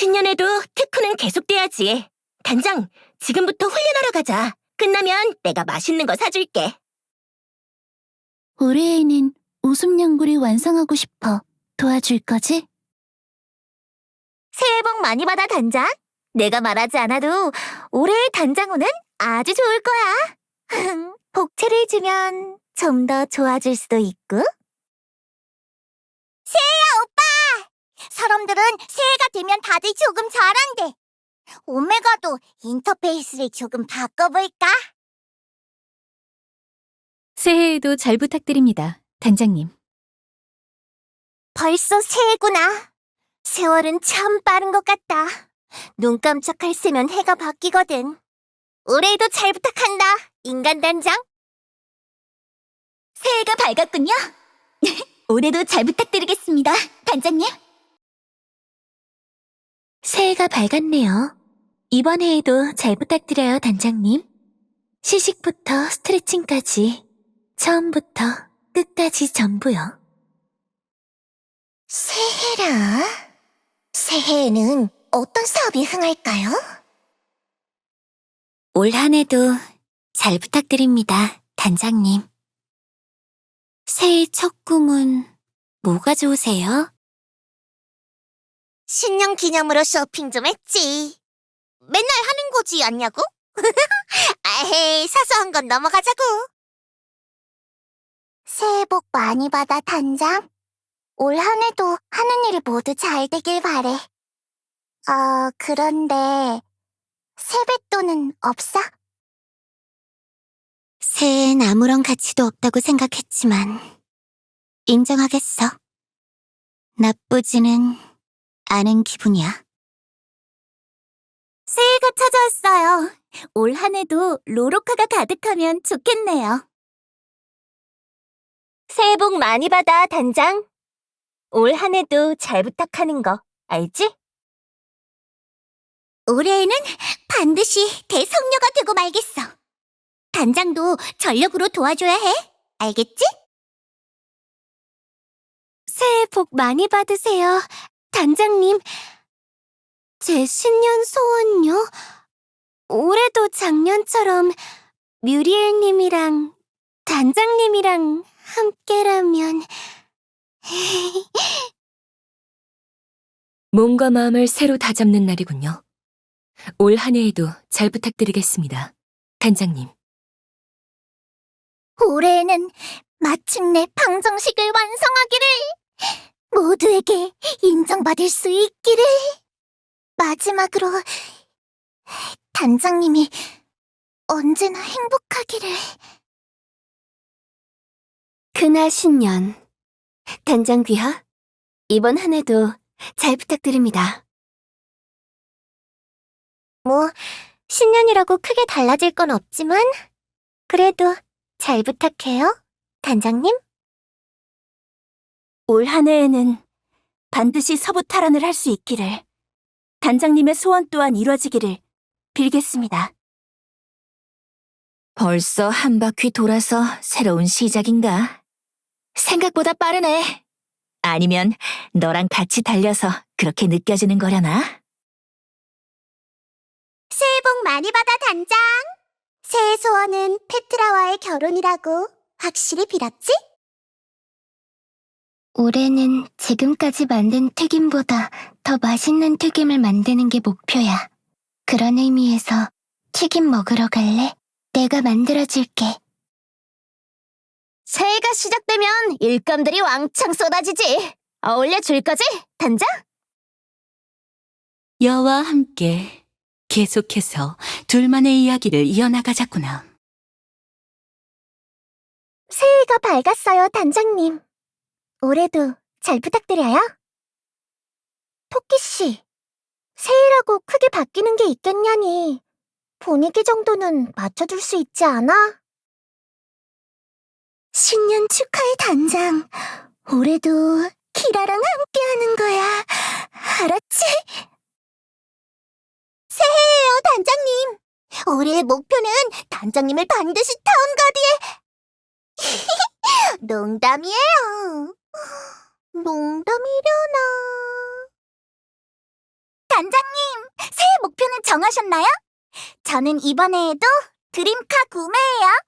신년에도 특훈은 계속돼야지. 단장, 지금부터 훈련하러 가자. 끝나면 내가 맛있는 거 사줄게. 올해에는 웃음 연구를 완성하고 싶어. 도와줄 거지? 새해 복 많이 받아, 단장. 내가 말하지 않아도 올해의 단장호는 아주 좋을 거야. 복채를 주면 좀 더 좋아질 수도 있고. 새해야! 사람들은 새해가 되면 다들 조금 잘한대. 오메가도 인터페이스를 조금 바꿔볼까? 새해에도 잘 부탁드립니다, 단장님. 벌써 새해구나. 세월은 참 빠른 것 같다. 눈 깜짝할 새면 해가 바뀌거든. 올해도 잘 부탁한다, 인간 단장. 새해가 밝았군요. 올해도 잘 부탁드리겠습니다, 단장님. 새해가 밝았네요. 이번 해에도 잘 부탁드려요, 단장님. 시식부터 스트레칭까지, 처음부터 끝까지 전부요. 새해라. 새해에는 어떤 사업이 흥할까요? 올 한 해도 잘 부탁드립니다, 단장님. 새해 첫 꿈은 뭐가 좋으세요? 신년 기념으로 쇼핑 좀 했지. 맨날 하는 거지 않냐고? 아헤이, 사소한 건 넘어가자고. 새해 복 많이 받아, 단장. 올 한 해도 하는 일이 모두 잘 되길 바래. 어, 그런데 세뱃돈은 없어? 새해엔 아무런 가치도 없다고 생각했지만, 인정하겠어. 나쁘지는 않은 기분이야. 새해가 찾아왔어요. 올 한 해도 로로카가 가득하면 좋겠네요. 새해 복 많이 받아, 단장. 올 한 해도 잘 부탁하는 거 알지? 올해에는 반드시 대성녀가 되고 말겠어. 단장도 전력으로 도와줘야 해. 알겠지? 새해 복 많이 받으세요, 단장님. 제 신년 소원요? 올해도 작년처럼 뮤리엘님이랑 단장님이랑 함께라면 몸과 마음을 새로 다잡는 날이군요. 올 한 해에도 잘 부탁드리겠습니다. 단장님. 올해에는 마침내 방정식을 완성하기를 모두에게 인정받을 수 있기를 마지막으로 단장님이 언제나 행복하기를 그날 신년. 단장 귀하, 이번 한 해도 잘 부탁드립니다. 뭐 신년이라고 크게 달라질 건 없지만 그래도 잘 부탁해요 단장님 올 한 해에는 반드시 서부 탈환을 할 수 있기를, 단장님의 소원 또한 이루어지기를 빌겠습니다. 벌써 한 바퀴 돌아서 새로운 시작인가? 생각보다 빠르네. 아니면 너랑 같이 달려서 그렇게 느껴지는 거려나? 새해 복 많이 받아 단장 새해 소원은 페트라와의 결혼이라고 확실히 빌었지? 올해는 지금까지 만든 튀김보다 더 맛있는 튀김을 만드는 게 목표야. 그런 의미에서 튀김 먹으러 갈래? 내가 만들어줄게. 새해가 시작되면 일감들이 왕창 쏟아지지. 어울려줄 거지, 단장? 여와 함께 계속해서 둘만의 이야기를 이어나가자꾸나. 새해가 밝았어요, 단장님. 올해도 잘 부탁드려요. 토끼씨, 새해라고 크게 바뀌는 게 있겠냐니. 분위기 정도는 맞춰줄 수 있지 않아? 신년 축하해, 단장. 올해도 키라랑 함께 하는 거야. 알았지? 새해예요, 단장님. 올해의 목표는 단장님을 반드시 타운가디에 농담이에요. 농담이려나. 단장님, 새해 목표는 정하셨나요? 저는 이번에에도 드림카 구매예요.